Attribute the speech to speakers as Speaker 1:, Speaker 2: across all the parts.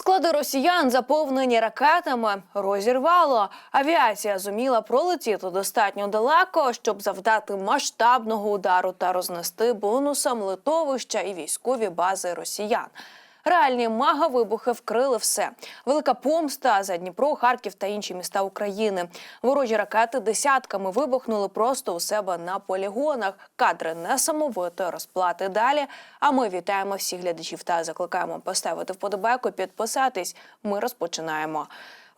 Speaker 1: Склади росіян заповнені ракетами розірвало. Авіація зуміла пролетіти достатньо далеко, щоб завдати масштабного удару та рознести бонусом литовища і військові бази росіян. Реальні мага-вибухи вкрили все. Велика помста за Дніпро, Харків та інші міста України. Ворожі ракети десятками вибухнули просто у себе на полігонах. Кадри несамовитої розплати далі. А ми вітаємо всіх глядачів та закликаємо поставити вподобайку, підписатись. Ми розпочинаємо.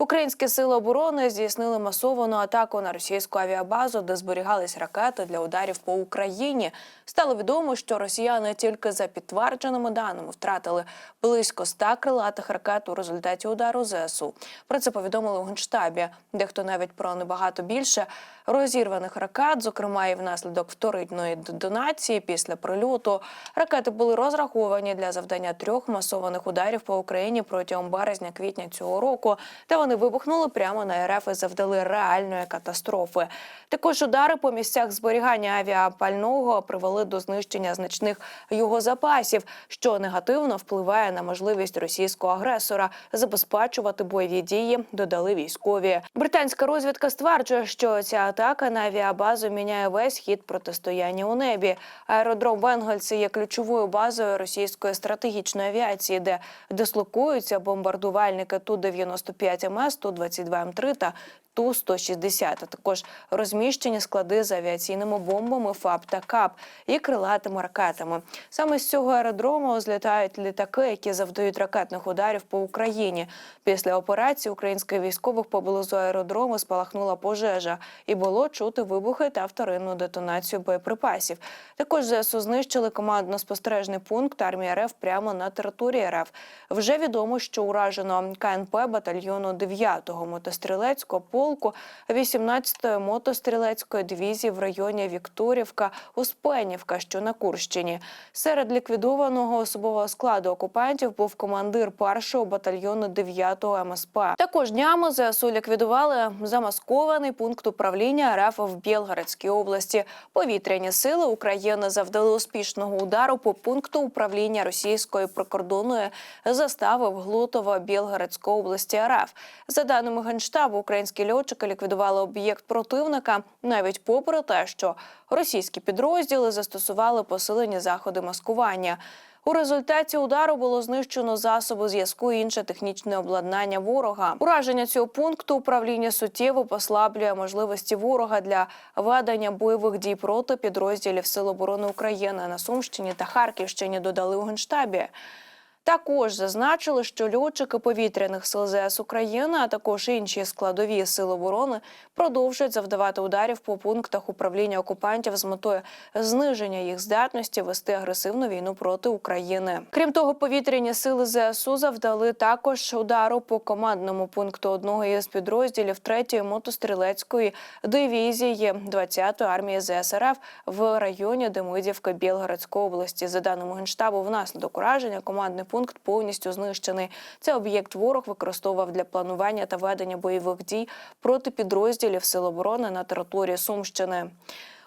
Speaker 1: Українські сили оборони здійснили масовану атаку на російську авіабазу, де зберігались ракети для ударів по Україні. Стало відомо, що росіяни тільки за підтвердженими даними втратили близько 100 крилатих ракет у результаті удару ЗСУ. Про це повідомили у генштабі. Дехто навіть про небагато більше розірваних ракет, зокрема і внаслідок вторинної детонації після прильоту. Ракети були розраховані для завдання трьох масованих ударів по Україні протягом березня-квітня цього року. Та вони вибухнули прямо на РФ і завдали реальної катастрофи. Також удари по місцях зберігання авіапального привели до знищення значних його запасів, що негативно впливає на можливість російського агресора забезпечувати бойові дії. Додали військові. Британська розвідка стверджує, що ця атака на авіабазу міняє весь хід протистояння у небі. Аеродром Бенгальці є ключовою базою російської стратегічної авіації, де дислокуються бомбардувальники Ту-95 МС, Ту-22 М3 та Ту-160, а також розміщені склади з авіаційними бомбами ФАП та КАП і крилатими ракетами. Саме з цього аеродрому злітають літаки, які завдають ракетних ударів по Україні. Після операції українських військових поблизу аеродрому спалахнула пожежа, і було чути вибухи та вторинну детонацію боєприпасів. Також ЗСУ знищили командно-спостережний пункт армії РФ прямо на території РФ. Вже відомо, що уражено КНП батальйону 9-го мотострілецького полку 18-ї мотострілецької дивізії в районі Вікторівка Успенівка, що на Курщині. Серед ліквідованого особового складу окупантів був командир першого батальйону 9-го МСП. Також днями ЗСУ ліквідували замаскований пункт управління РФ в Білгородській області. Повітряні сили України завдали успішного удару по пункту управління російської прикордонної застави в Глутово Білгородської області РФ. За даними генштабу, українські льотчики ліквідували об'єкт противника навіть попри те, що російські підрозділи застосували посилені заходи маскування. У результаті удару було знищено засоби зв'язку і інше технічне обладнання ворога. Ураження цього пункту управління суттєво послаблює можливості ворога для ведення бойових дій проти підрозділів Сил оборони України на Сумщині та Харківщині. Додали у генштабі. Також зазначили, що льотчики повітряних сил ЗС України, а також інші складові сил оборони продовжують завдавати ударів по пунктах управління окупантів з метою зниження їх здатності вести агресивну війну проти України. Крім того, повітряні сили ЗСУ завдали також удару по командному пункту одного із підрозділів 3-ї мотострілецької дивізії 20-ї армії ЗСРФ в районі Демидівка Білгородської області. За даними генштабу, внаслідок ураження командний пункт повністю знищений. Цей об'єкт ворог використовував для планування та ведення бойових дій проти підрозділів Сил оборони на території Сумщини.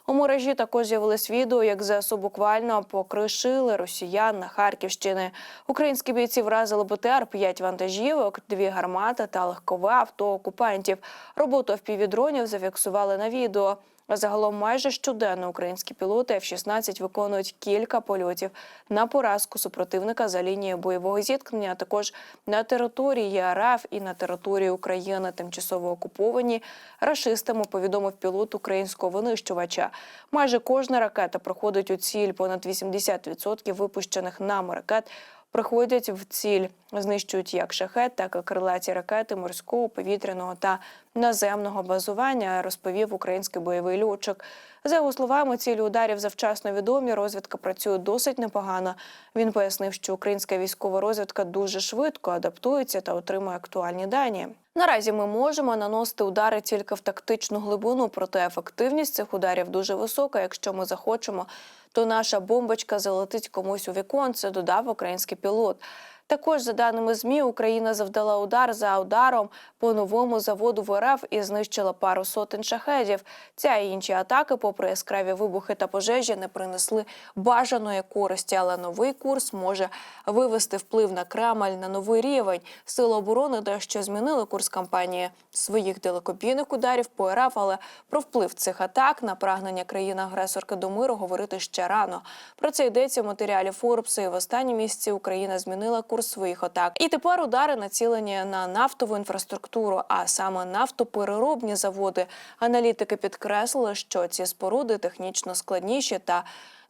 Speaker 1: У мережі також з'явилось відео, як ЗСУ буквально покришили росіян на Харківщини. Українські бійці вразили БТР 5 вантажівок, дві гармати та легкове авто окупантів. Роботу впівдронів зафіксували на відео. Загалом майже щоденно українські пілоти F-16 виконують кілька польотів на поразку супротивника за лінією бойового зіткнення, а також на території РФ і на території України, тимчасово окуповані рашистами. Повідомив пілот українського винищувача. Майже кожна ракета проходить у ціль. Понад 80% випущених нами ракет приходять в ціль, знищують як шахет, так і крилаті ракети морського, повітряного та наземного базування, розповів український бойовий льотчик. За його словами, цілі ударів завчасно відомі. Розвідка працює досить непогано. Він пояснив, що українська військова розвідка дуже швидко адаптується та отримує актуальні дані. Наразі ми можемо наносити удари тільки в тактичну глибину, проте ефективність цих ударів дуже висока. Якщо ми захочемо, то наша бомбочка залетить комусь у віконце, додав український пілот. Також, за даними ЗМІ, Україна завдала удар за ударом по новому заводу в РФ і знищила пару сотень шахедів. Ця і інші атаки, попри яскраві вибухи та пожежі, не принесли бажаної користі, але новий курс може вивести вплив на Кремль на новий рівень. Сили оборони дещо змінили курс кампанії своїх далекобійних ударів по РФ, але про вплив цих атак на прагнення країни-агресорки до миру говорити ще рано. Про це йдеться в матеріалі Форбса. І в останні місяці Україна змінила курс своїх атак. І тепер удари націлені на нафтову інфраструктуру, а саме нафтопереробні заводи. Аналітики підкреслили, що ці споруди технічно складніші та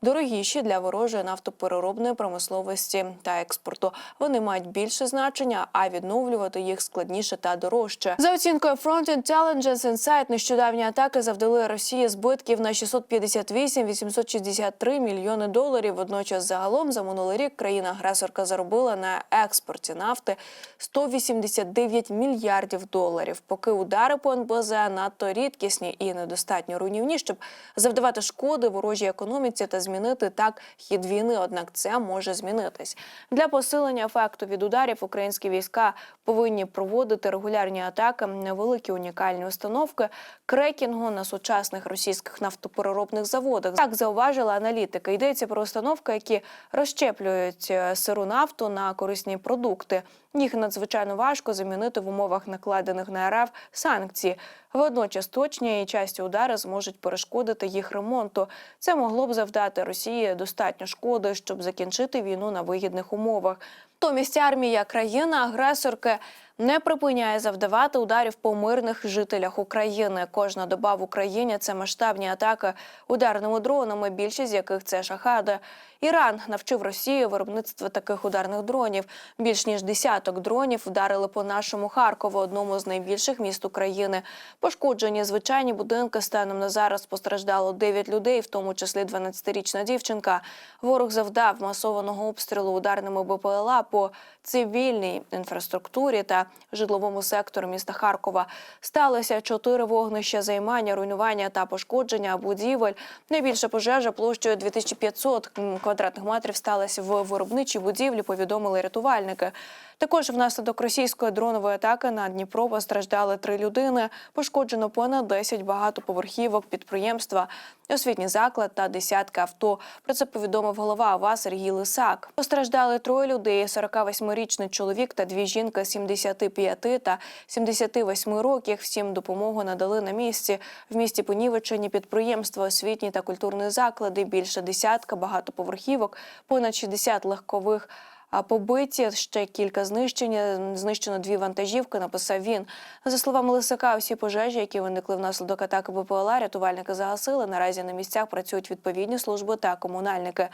Speaker 1: дорогіші для ворожої нафтопереробної промисловості та експорту. Вони мають більше значення, а відновлювати їх складніше та дорожче. За оцінкою Front Intelligence Insight, нещодавні атаки завдали Росії збитків на 658-863 мільйони доларів. Водночас, загалом за минулий рік країна-агресорка заробила на експорті нафти 189 мільярдів доларів. Поки удари по НБЗ надто рідкісні і недостатньо руйнівні, щоб завдавати шкоди ворожій економіці та змінити так хід війни. Однак це може змінитись для посилення ефекту від ударів. Українські війська повинні проводити регулярні атаки на великі унікальні установки крекінгу на сучасних російських нафтопереробних заводах. Так зауважила аналітика. Йдеться про установки, які розщеплюють е, сиру нафту на корисні продукти. Їх надзвичайно важко замінити в умовах накладених на РФ санкцій. Водночас точні і часті удари зможуть перешкодити їх ремонту. Це могло б завдати Росії достатньо шкоди, щоб закінчити війну на вигідних умовах. Натомість армія країни-агресорки не припиняє завдавати ударів по мирних жителях України. Кожна доба в Україні це масштабні атаки ударними дронами, більшість з яких це шахади. Іран навчив Росію виробництва таких ударних дронів. Більш ніж десяток дронів вдарили по нашому Харкову, одному з найбільших міст України. Пошкоджені звичайні будинки станом на зараз постраждало 9 людей, в тому числі 12-річна дівчинка. Ворог завдав масованого обстрілу ударними БПЛА по цивільній інфраструктурі та житловому сектору міста Харкова. Сталося чотири вогнища займання, руйнування та пошкодження будівель. Найбільша пожежа площею 2500 квадратних метрів сталася в виробничій будівлі. Повідомили рятувальники. Також внаслідок російської дронової атаки на Дніпро постраждали три людини. Пошкоджено понад 10 багатоповерхівок, підприємства, освітній заклад та десятки авто. Про це повідомив голова ОВА Сергій Лисак. Постраждали троє людей: 48-річний чоловік та дві жінки 75 та 78 років. Всім допомогу надали на місці. В місті понівечені підприємства, освітні та культурні заклади, більше десятка багатоповерхівок, понад 60 легкових. Побиті ще кілька знищені. Знищено дві вантажівки. Написав він. За словами Лисака, усі пожежі, які виникли внаслідок атаки БПЛА, рятувальники загасили. Наразі на місцях працюють відповідні служби та комунальники.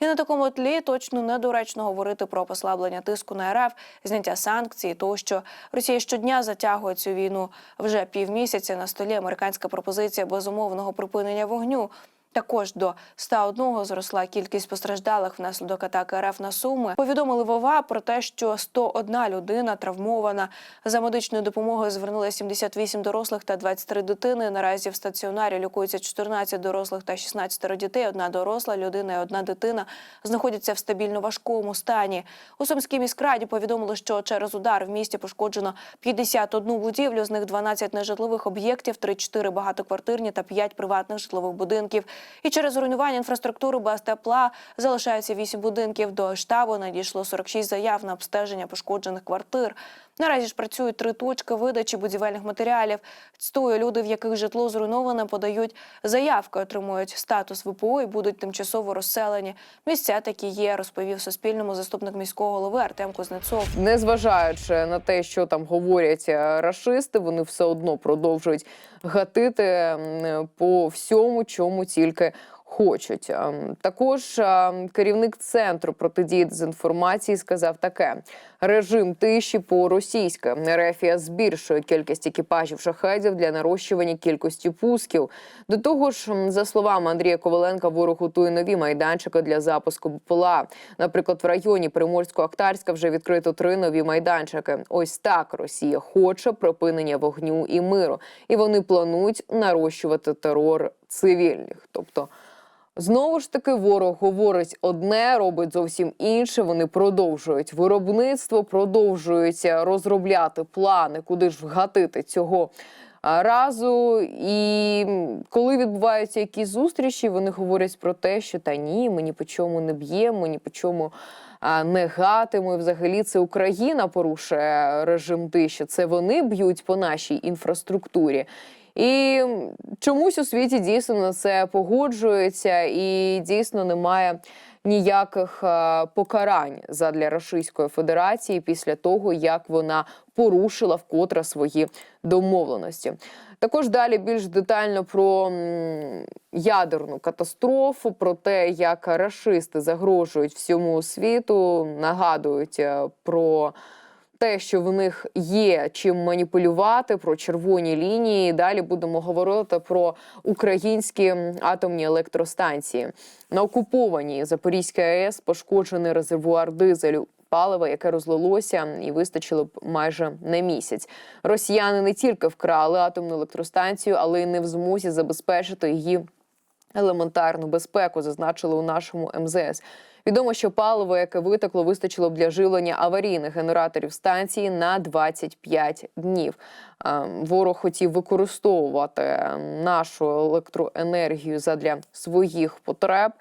Speaker 1: І на такому тлі точно недоречно говорити про послаблення тиску на РФ, зняття санкцій. Тощо Росія щодня затягує цю війну вже півмісяця. На столі американська пропозиція безумовного припинення вогню. Також до 101 зросла кількість постраждалих внаслідок атаки РФ на Суми. Повідомили ВОВА про те, що 101 людина травмована. За медичною допомогою звернули 78 дорослих та 23 дитини. Наразі в стаціонарі лікуються 14 дорослих та 16 дітей. Одна доросла людина і одна дитина знаходяться в стабільно важкому стані. У Сумській міськраді повідомили, що через удар в місті пошкоджено 51 будівлю, з них 12 нежитлових об'єктів, 3-4 багатоквартирні та 5 приватних житлових будинків. І через руйнування інфраструктури без тепла залишаються 8 будинків. До штабу надійшло 46 заяв на обстеження пошкоджених квартир. Наразі ж працюють три точки видачі будівельних матеріалів. Стою люди, в яких житло зруйноване, подають заявки, отримують статус ВПО і будуть тимчасово розселені. Місця такі є, розповів Суспільному заступник міського голови Артем Кузнецов.
Speaker 2: Незважаючи на те, що там говорять е, рашисти, вони все одно продовжують гатити по всьому, чому тільки. Хочуть Ем, також ем, керівник центру протидії дезінформації сказав таке: режим тиші по російськи Рефія збільшує кількість екіпажів шахедів для нарощування кількості пусків. До того ж, за словами Андрія Коваленка, ворог готує нові майданчики для запуску БПЛА. Наприклад, в районі Приморсько-Ахтарська вже відкрито три нові майданчики. Ось так Росія хоче припинення вогню і миру, і вони планують нарощувати терор цивільних, тобто. Знову ж таки, ворог говорить одне, робить зовсім інше. Вони продовжують виробництво, продовжують розробляти плани, куди ж вгатити цього разу. І коли відбуваються якісь зустрічі, вони говорять про те, що та ні, ми ні по чому не б'ємо, ні по чому. Не гатимо, І взагалі це Україна порушує режим тиші. Це вони б'ють по нашій інфраструктурі. І чомусь у світі дійсно це погоджується, і дійсно немає ніяких е, покарань задля Російської Федерації після того, як вона порушила вкотре свої домовленості. Також далі більш детально про ядерну катастрофу, про те, як рашисти загрожують всьому світу, нагадують е, про те, що в них є чим маніпулювати, про червоні лінії. Далі будемо говорити про українські атомні електростанції. На окупованій Запорізькій АЕС пошкоджений резервуар дизелю. Паливо, яке розлилося, і вистачило б майже на місяць. Росіяни не тільки вкрали атомну електростанцію, але й не в змозі забезпечити її елементарну безпеку, зазначили у нашому МЗС. Відомо, що паливо, яке витекло, вистачило б для живлення аварійних генераторів станції на 25 днів. Е, Ворог хотів використовувати нашу електроенергію задля своїх потреб.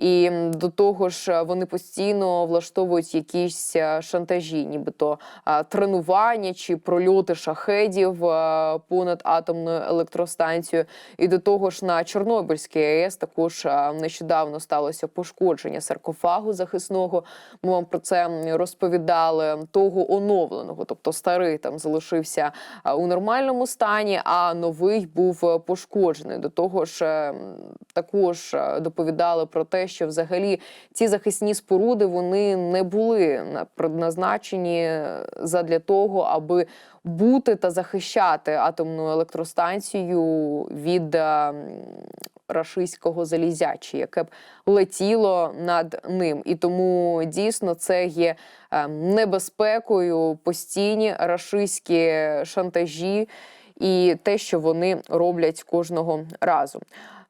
Speaker 2: І до того ж, вони постійно влаштовують якісь е, шантажі, нібито е, тренування чи прольоти шахедів е, понад атомною електростанцією. І до того ж, на Чорнобильській АЕС також е, нещодавно сталося пошкодження саркофагу захисного. Ми вам про це розповідали того оновленого, тобто старий там залишився е, у нормальному стані, а новий був е, пошкоджений. До того ж, е, також е, доповідали про те, що взагалі ці захисні споруди вони не були на- предназначені задля того, аби бути та захищати атомну електростанцію від е, рашистського залізяча, яке б летіло над ним. І тому дійсно це є е, небезпекою постійні рашистські шантажі і те, що вони роблять кожного разу.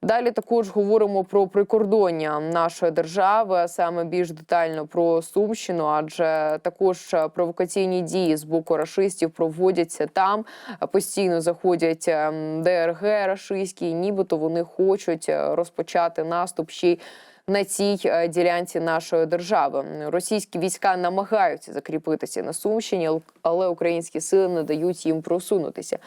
Speaker 2: Далі також говоримо про прикордоння нашої держави, а саме більш детально про Сумщину, адже також провокаційні дії з боку рашистів проводяться там. Постійно заходять ем, ДРГ рашистські, нібито вони хочуть е, розпочати наступ ще й на цій е, ділянці нашої держави. Російські війська намагаються закріпитися на Сумщині, але українські сили не дають їм просунутися.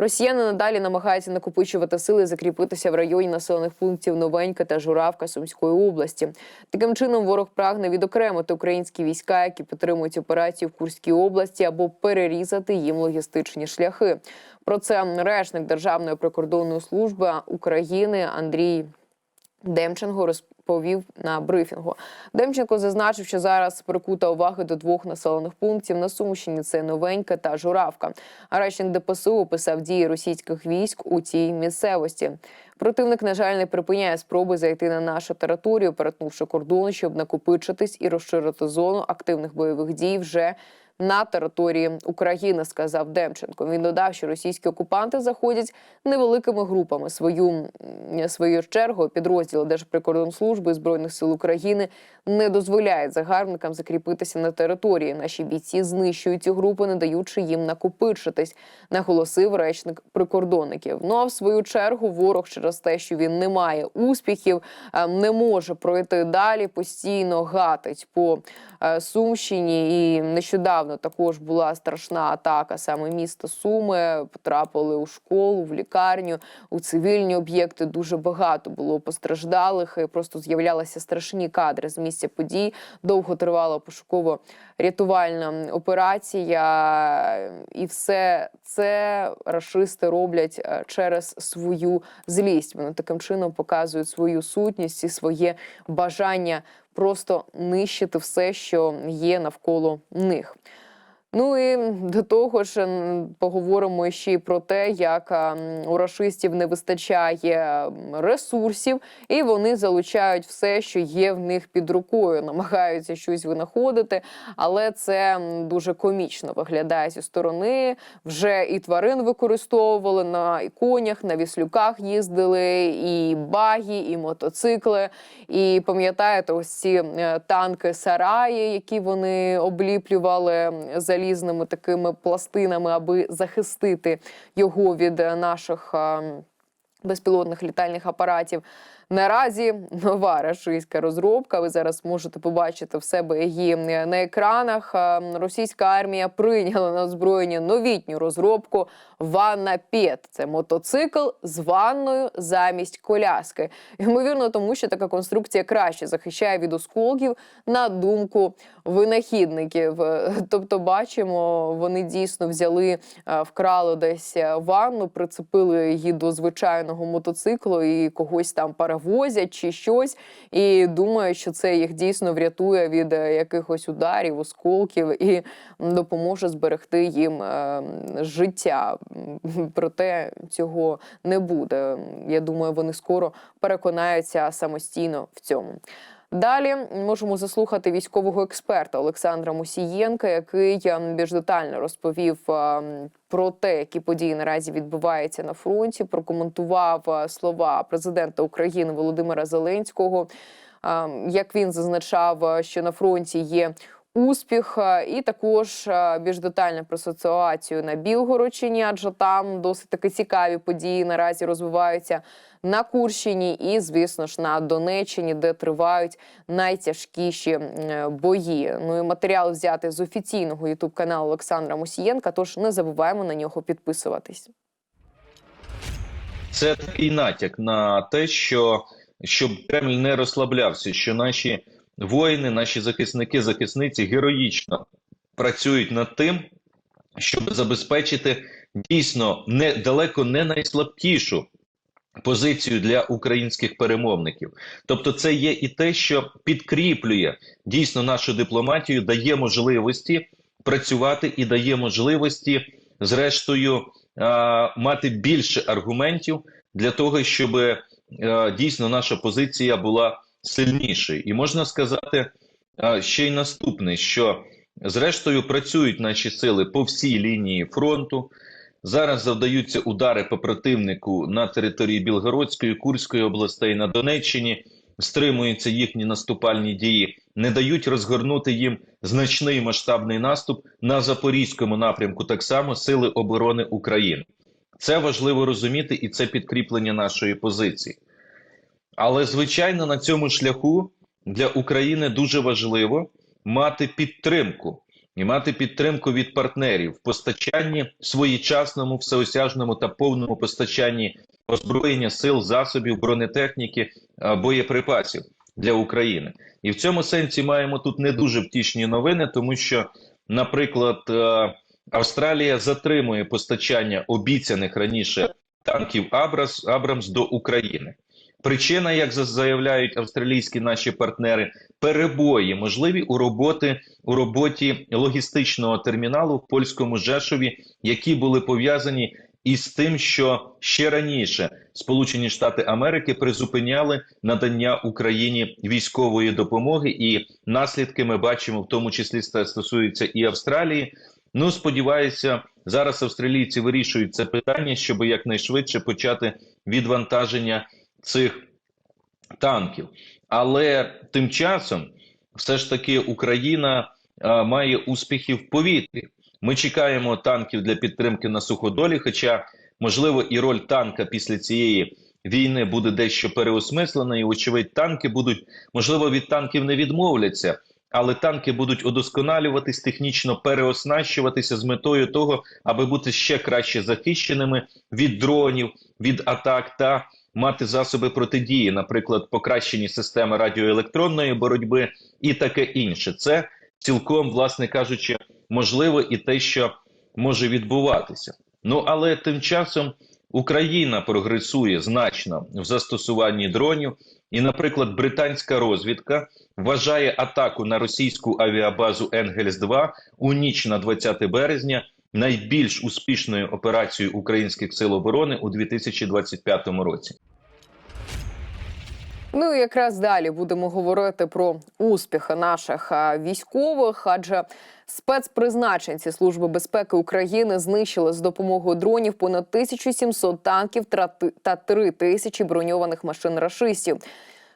Speaker 2: Росіяни надалі намагаються накопичувати сили, закріпитися в районі населених пунктів Новенька та Журавка Сумської області. Таким чином, ворог прагне відокремити українські війська, які підтримують операцію в Курській області, або перерізати їм логістичні шляхи. Про це речник Державної прикордонної служби України Андрій Демченко розповів на брифінгу. Демченко зазначив, що зараз прикута уваги до двох населених пунктів на Сумщині: це Новенька та Журавка. Речник ДПСУ описав дії російських військ у цій місцевості. Противник, на жаль, не припиняє спроби зайти на нашу територію, перетнувши кордон, щоб накопичитись і розширити зону активних бойових дій вже на території України, сказав Демченко. Він додав, що російські окупанти заходять невеликими групами. Свою свою чергу підрозділи Держприкордонслужби збройних сил України не дозволяють загарбникам закріпитися на території. Наші бійці знищують ці групи, не даючи їм накопичитись, наголосив речник прикордонників. Ну а в свою чергу ворог через те, що він не має успіхів, не може пройти далі, постійно гатить по е, Сумщині. І нещодавно також була страшна атака саме міста Суми. Потрапили у школу, в лікарню, у цивільні об'єкти. Дуже багато було постраждалих. І просто з'являлися страшні кадри з місця подій. Довго тривала пошуково-рятувальна операція, і все це рашисти роблять е, через свою злість. Вони таким чином показують свою сутність і своє бажання просто нищити все, що є навколо них. Ну і до того ж поговоримо ще й про те, як у рашистів не вистачає ресурсів, і вони залучають все, що є в них під рукою, намагаються щось винаходити, але це дуже комічно виглядає зі сторони. Вже і тварин використовували на конях, на віслюках їздили, і багі, і мотоцикли. І пам'ятаєте, ось ці е, танки сараї, які вони обліплювали м, залізними такими пластинами, аби захистити його від е, наших. Безпілотних літальних апаратів наразі нова рашистська розробка. Ви зараз можете побачити в себе її е, на екранах. Е, Російська армія прийняла на озброєння новітню розробку Ванна Пет. Це мотоцикл з ванною замість коляски. Ймовірно, тому що така конструкція краще захищає від осколків на думку винахідників. Тобто, бачимо, вони дійсно взяли, е, вкрали десь е, ванну, прицепили її до звичайного мотоциклу і когось там перевозять чи щось. І думаю, що це їх дійсно врятує від е, якихось ударів, осколків і допоможе зберегти їм життя. Проте цього не буде. Я думаю, вони скоро переконаються самостійно в цьому. Далі можемо заслухати військового експерта Олександра Мусієнка, який е, більш детально розповів е, про те, які події наразі відбуваються на фронті. Прокоментував е, слова президента України Володимира Зеленського. Е, Як він зазначав, е, що на фронті є успіх, е, і також е, більш детально про ситуацію на Білгородщині, адже там досить таки цікаві події наразі розвиваються на Курщині і, звісно ж, на Донеччині, де тривають найтяжкіші бої. Ну і матеріал взяти з офіційного ютуб каналу Олександра Мусієнка. Тож не забуваємо на нього підписуватись.
Speaker 3: Це такий натяк на те, що щоб Кремль не розслаблявся, що наші воїни, наші захисники, захисниці героїчно працюють над тим, щоб забезпечити дійсно не далеко не найслабкішу позицію для українських перемовників. Тобто, це є і те, що підкріплює дійсно нашу дипломатію, дає можливості працювати і дає можливості, зрештою, мати більше аргументів для того, щоб дійсно наша позиція була сильнішою. І можна сказати ще й наступне, що зрештою працюють наші сили по всій лінії фронту. Зараз завдаються удари по противнику на території Білгородської, Курської областей, на Донеччині, стримуються їхні наступальні дії, не дають розгорнути їм значний масштабний наступ на Запорізькому напрямку, так само Сили оборони України. Це важливо розуміти, і це підкріплення нашої позиції. Але, звичайно, на цьому шляху для України дуже важливо мати підтримку і мати підтримку від партнерів в постачанні своєчасному, всеосяжному та повному постачанні озброєння сил, засобів, бронетехніки, боєприпасів для України. І в цьому сенсі маємо тут не дуже втішні новини, тому що, наприклад, е, Австралія затримує постачання обіцяних раніше танків Абрас, Абрамс до України. Причина, як за- заявляють австралійські наші партнери, перебої можливі у роботи у роботі логістичного терміналу в польському Жешові, які були пов'язані із тим, що ще раніше Сполучені Штати Америки призупиняли надання Україні військової допомоги, і наслідки ми бачимо, в тому числі стосуються і Австралії. Ну, сподіваюся, зараз австралійці вирішують це питання, щоб якнайшвидше почати відвантаження цих танків. Але тим часом, все ж таки, Україна а, має успіхи в повітрі. Ми чекаємо танків для підтримки на суходолі. Хоча, можливо, і роль танка після цієї війни буде дещо переосмислена, і, очевидь, танки будуть, можливо, від танків не відмовляться. Але танки будуть удосконалюватись, технічно переоснащуватися з метою того, аби бути ще краще захищеними від дронів, від атак та мати засоби протидії, наприклад, покращені системи радіоелектронної боротьби і таке інше. Це цілком, власне кажучи, можливо і те, що може відбуватися. Ну але тим часом Україна прогресує значно в застосуванні дронів. І, наприклад, британська розвідка вважає атаку на російську авіабазу Енгельс-2 у ніч на 20 березня найбільш успішною операцією українських сил оборони у 2025 році.
Speaker 2: Ну і якраз далі будемо говорити про успіхи наших військових, адже спецпризначенці Служби безпеки України знищили з допомогою дронів понад 1700 танків та 3 тисячі броньованих машин рашистів.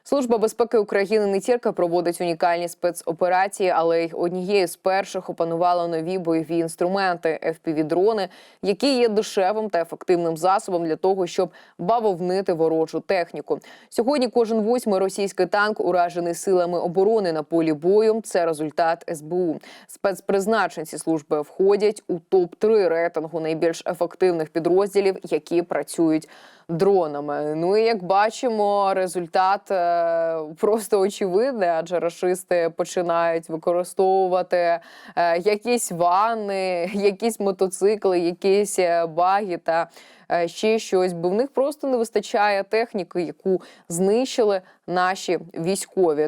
Speaker 2: Служба безпеки України не тільки проводить унікальні спецоперації, але й однією з перших опанувала нові бойові інструменти FPV-дрони, які є дешевим та ефективним засобом для того, щоб бавовнити ворожу техніку. Сьогодні кожен восьмий російський танк уражений силами оборони на полі бою. Це результат СБУ. Спецпризначенці служби входять у топ 3 рейтингу найбільш ефективних підрозділів, які працюють дронами. Ну і як бачимо, результат е, просто очевидне, адже рашисти починають використовувати е, якісь вани, якісь мотоцикли, якісь е, баги та е, ще щось, бо в них просто не вистачає техніки, яку знищили наші військові.